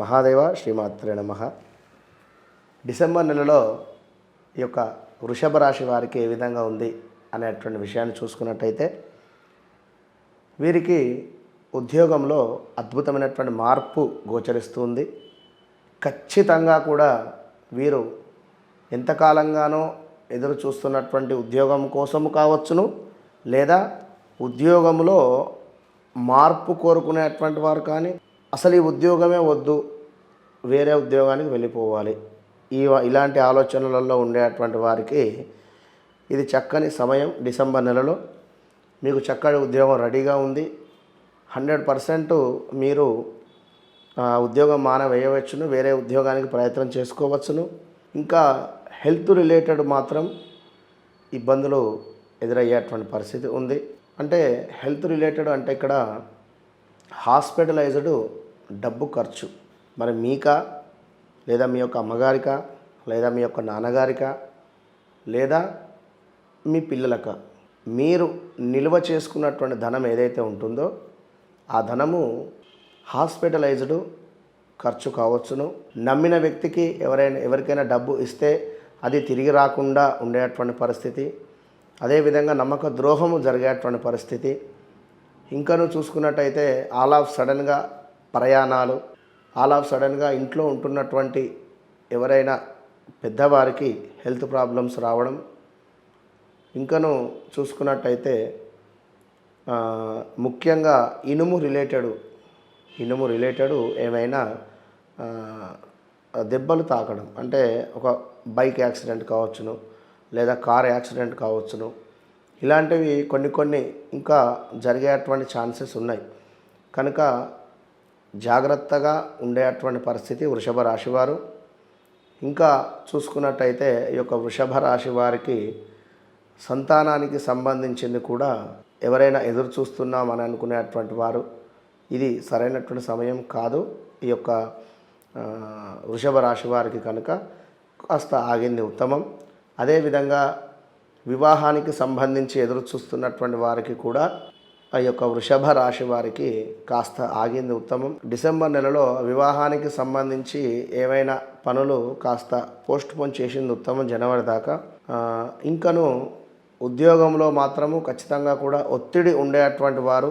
మహాదేవ శ్రీమాత్రే నమ. డిసెంబర్ నెలలో ఈ యొక్క వృషభ రాశి వారికి ఏ విధంగా ఉంది అనేటువంటి విషయాన్ని చూసుకున్నట్టయితే వీరికి ఉద్యోగంలో అద్భుతమైనటువంటి మార్పు గోచరిస్తుంది ఖచ్చితంగా కూడా వీరు ఎంతకాలంగానో ఎదురు చూస్తున్నటువంటి ఉద్యోగం కోసము కావచ్చును లేదా ఉద్యోగంలో మార్పు కోరుకునేటువంటి వారు కానీ అసలు ఈ ఉద్యోగమే వద్దు వేరే ఉద్యోగానికి వెళ్ళిపోవాలి. ఈ ఇలాంటి ఆలోచనలలో ఉండేటువంటి వారికి ఇది చక్కని సమయం డిసెంబర్ నెలలో. మీకు చక్కటి ఉద్యోగం రెడీగా ఉంది. హండ్రెడ్ పర్సెంట్ మీరు ఉద్యోగం మాన వేయవచ్చును వేరే ఉద్యోగానికి ప్రయత్నం చేసుకోవచ్చును. ఇంకా హెల్త్ రిలేటెడ్ మాత్రం ఇబ్బందులు ఎదురయ్యేటువంటి పరిస్థితి ఉంది. అంటే హెల్త్ రిలేటెడ్ అంటే ఇక్కడ హాస్పిటలైజ్డ్ డబ్బు ఖర్చు. మరి మీకా? లేదా మీ యొక్క అమ్మగారికా? లేదా మీ యొక్క నాన్నగారికా? లేదా మీ పిల్లలక? మీరు నిల్వ చేసుకున్నటువంటి ధనం ఏదైతే ఉంటుందో ఆ ధనము హాస్పిటలైజ్డ్ ఖర్చు కావచ్చును. నమ్మిన వ్యక్తికి ఎవరైనా ఎవరికైనా డబ్బు ఇస్తే అది తిరిగి రాకుండా ఉండేటువంటి పరిస్థితి. అదేవిధంగా నమ్మక ద్రోహము జరిగేటువంటి పరిస్థితి. ఇంకను చూసుకున్నట్టయితే ఆల్ ఆఫ్ సడన్గా ప్రయాణాలు ఆల్ ఆఫ్ సడన్గా ఇంట్లో ఉంటున్నటువంటి ఎవరైనా పెద్దవారికి హెల్త్ ప్రాబ్లమ్స్ రావడం ఇంకను చూసుకున్నట్టయితే ముఖ్యంగా ఇనుము రిలేటెడ్ ఇనుము రిలేటెడ్ ఏమైనా దెబ్బలు తాకడం. అంటే ఒక బైక్ యాక్సిడెంట్ కావచ్చును లేదా కార్ యాక్సిడెంట్ కావచ్చును ఇలాంటివి కొన్ని కొన్ని ఇంకా జరిగేటువంటి ఛాన్సెస్ ఉన్నాయి. కనుక జాగ్రత్తగా ఉండేటువంటి పరిస్థితి వృషభ రాశివారు ఇంకా చూసుకున్నట్టయితే ఈ యొక్క వృషభ రాశి వారికి సంతానానికి సంబంధించింది కూడా ఎవరైనా ఎదురు చూస్తున్నామని అనుకునేటువంటి వారు ఇది సరైనటువంటి సమయం కాదు. ఈ యొక్క వృషభ రాశి వారికి కనుక కాస్త ఆగింది ఉత్తమం. అదేవిధంగా వివాహానికి సంబంధించి ఎదురు చూస్తున్నటువంటి వారికి కూడా ఆ యొక్క వృషభ రాశి వారికి కాస్త ఆగింది ఉత్తమం. డిసెంబర్ నెలలో వివాహానికి సంబంధించి ఏవైనా పనులు కాస్త పోస్ట్ పోన్ చేసింది ఉత్తమం జనవరి దాకా. ఇంకను ఉద్యోగంలో మాత్రము ఖచ్చితంగా కూడా ఒత్తిడి ఉండేటువంటి వారు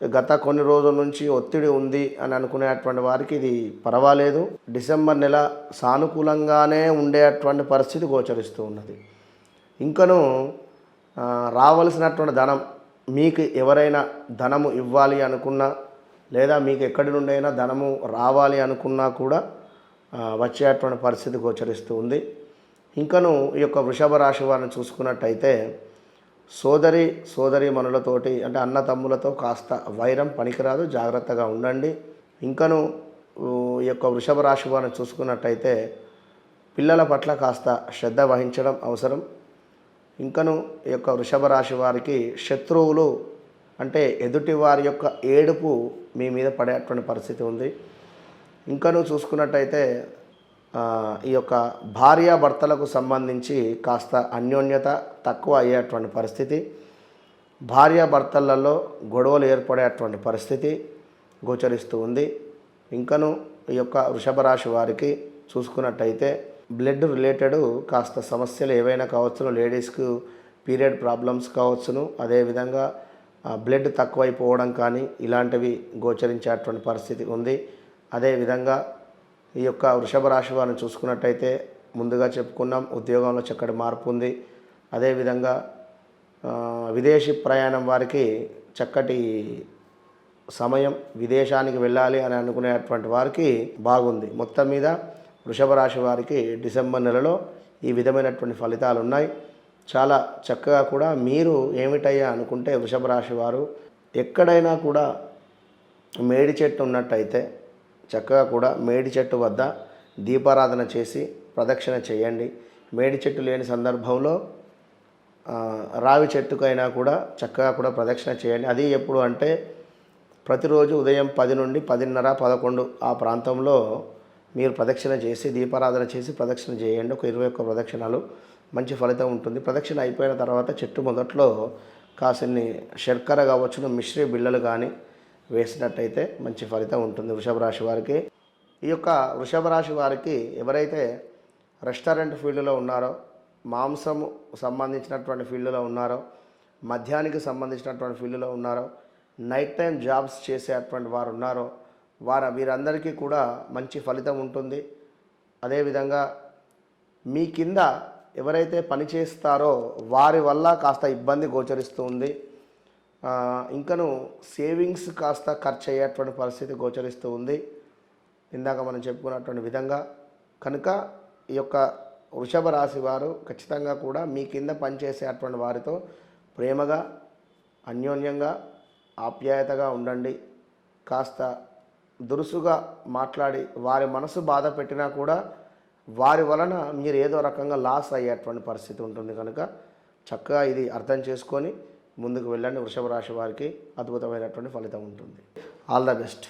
గత కొన్ని రోజుల నుంచి ఒత్తిడి ఉంది అని అనుకునేటువంటి వారికి ఇది పర్వాలేదు. డిసెంబర్ నెల సానుకూలంగానే ఉండేటువంటి పరిస్థితి గోచరిస్తూ ఉన్నది. ఇంకను రావలసినటువంటి ధనం మీకు ఎవరైనా ధనము ఇవ్వాలి అనుకున్నా లేదా మీకు ఎక్కడి నుండైనా ధనము రావాలి అనుకున్నా కూడా వచ్చేటువంటి పరిస్థితి గోచరిస్తూ ఉంది. ఇంకను ఈ యొక్క వృషభ రాశి వారిని చూసుకున్నట్టయితే సోదరి సోదరి మనులతోటి అంటే అన్న తమ్ములతో కాస్త వైరం పనికిరాదు జాగ్రత్తగా ఉండండి. ఇంకను ఈ యొక్క వృషభ రాశి వారిని చూసుకున్నట్టయితే పిల్లల పట్ల కాస్త శ్రద్ధ వహించడం అవసరం. ఇంకను ఈ యొక్క వృషభ రాశి వారికి శత్రువులు అంటే ఎదుటి వారి యొక్క ఏడుపు మీ మీద పడేటువంటి పరిస్థితి ఉంది. ఇంకను చూసుకున్నట్టయితే ఈ యొక్క భార్యాభర్తలకు సంబంధించి కాస్త అన్యోన్యత తక్కువ అయ్యేటువంటి పరిస్థితి. భార్యాభర్తలలో గొడవలు ఏర్పడేటువంటి పరిస్థితి గోచరిస్తూ ఉంది. ఇంకను ఈ యొక్క వృషభ రాశి వారికి చూసుకున్నట్టయితే బ్లడ్ రిలేటెడ్ కాస్త సమస్యలు ఏవైనా కావచ్చును లేడీస్కు పీరియడ్ ప్రాబ్లమ్స్ కావచ్చును. అదేవిధంగా బ్లడ్ తక్కువైపోవడం కానీ ఇలాంటివి గోచరించేటువంటి పరిస్థితి ఉంది. అదేవిధంగా ఈ యొక్క వృషభ రాశి వారిని చూసుకున్నట్టయితే ముందుగా చెప్పుకున్నాం ఉద్యోగంలో చక్కటి మార్పు ఉంది. అదేవిధంగా విదేశీ ప్రయాణం వారికి చక్కటి సమయం విదేశానికి వెళ్ళాలి అని అనుకునేటువంటి వారికి బాగుంది. మొత్తం మీద వృషభ రాశి వారికి డిసెంబర్ నెలలో ఈ విధమైనటువంటి ఫలితాలు ఉన్నాయి చాలా చక్కగా కూడా మీరు ఏమిటయ్యా అనుకుంటే వృషభ రాశి వారు ఎక్కడైనా కూడా మేడి చెట్టు ఉన్నట్టయితే చక్కగా కూడా మేడి చెట్టు వద్ద దీపారాధన చేసి ప్రదక్షిణ చేయండి. మేడి చెట్టు లేని సందర్భంలో రావి చెట్టుకైనా కూడా చక్కగా కూడా ప్రదక్షిణ చేయండి. అది ఎప్పుడు అంటే ప్రతిరోజు ఉదయం పది నుండి పదిన్నర పదకొండు ఆ ప్రాంతంలో మీరు ప్రదక్షిణ చేసి దీపారాధన చేసి ప్రదక్షిణ చేయండి. ఒక ఇరవై ఒక్క ప్రదక్షిణాలు మంచి ఫలితం ఉంటుంది. ప్రదక్షిణ అయిపోయిన తర్వాత చెట్టు మొదట్లో కాసిన్ని శర్కర కావచ్చును మిశ్రీ బిళ్ళలు కానీ వేసినట్టయితే మంచి ఫలితం ఉంటుంది వృషభ రాశి వారికి. ఈ యొక్క వృషభ రాశి వారికి ఎవరైతే రెస్టారెంట్ ఫీల్డ్లో ఉన్నారో మాంసము సంబంధించినటువంటి ఫీల్డ్లో ఉన్నారో మద్యానికి సంబంధించినటువంటి ఫీల్డ్లో ఉన్నారో నైట్ టైం జాబ్స్ చేసేటువంటి వారు ఉన్నారో వారు వీరందరికీ కూడా మంచి ఫలితం ఉంటుంది. అదేవిధంగా మీ కింద ఎవరైతే పని చేస్తారో వారి వల్ల కాస్త ఇబ్బంది గోచరిస్తూ ఉంది. ఇంకను సేవింగ్స్ కాస్త ఖర్చు అయ్యేటువంటి పరిస్థితి గోచరిస్తూ ఉంది. ఇందాక మనం చెప్పుకున్నటువంటి విధంగా కనుక ఈ యొక్క వృషభ రాశి వారు ఖచ్చితంగా కూడా మీ కింద పనిచేసేటువంటి వారితో ప్రేమగా అన్యోన్యంగా ఆప్యాయతగా ఉండండి. కాస్త దురుసుగా మాట్లాడి వారి మనసు బాధ పెట్టినా కూడా వారి వలన మీరు ఏదో రకంగా లాస్ అయ్యేటువంటి పరిస్థితి ఉంటుంది కనుక చక్కగా ఇది అర్థం చేసుకొని ముందుకు వెళ్ళండి వృషభ రాశి వారికి అద్భుతమైనటువంటి ఫలితం ఉంటుంది. All the best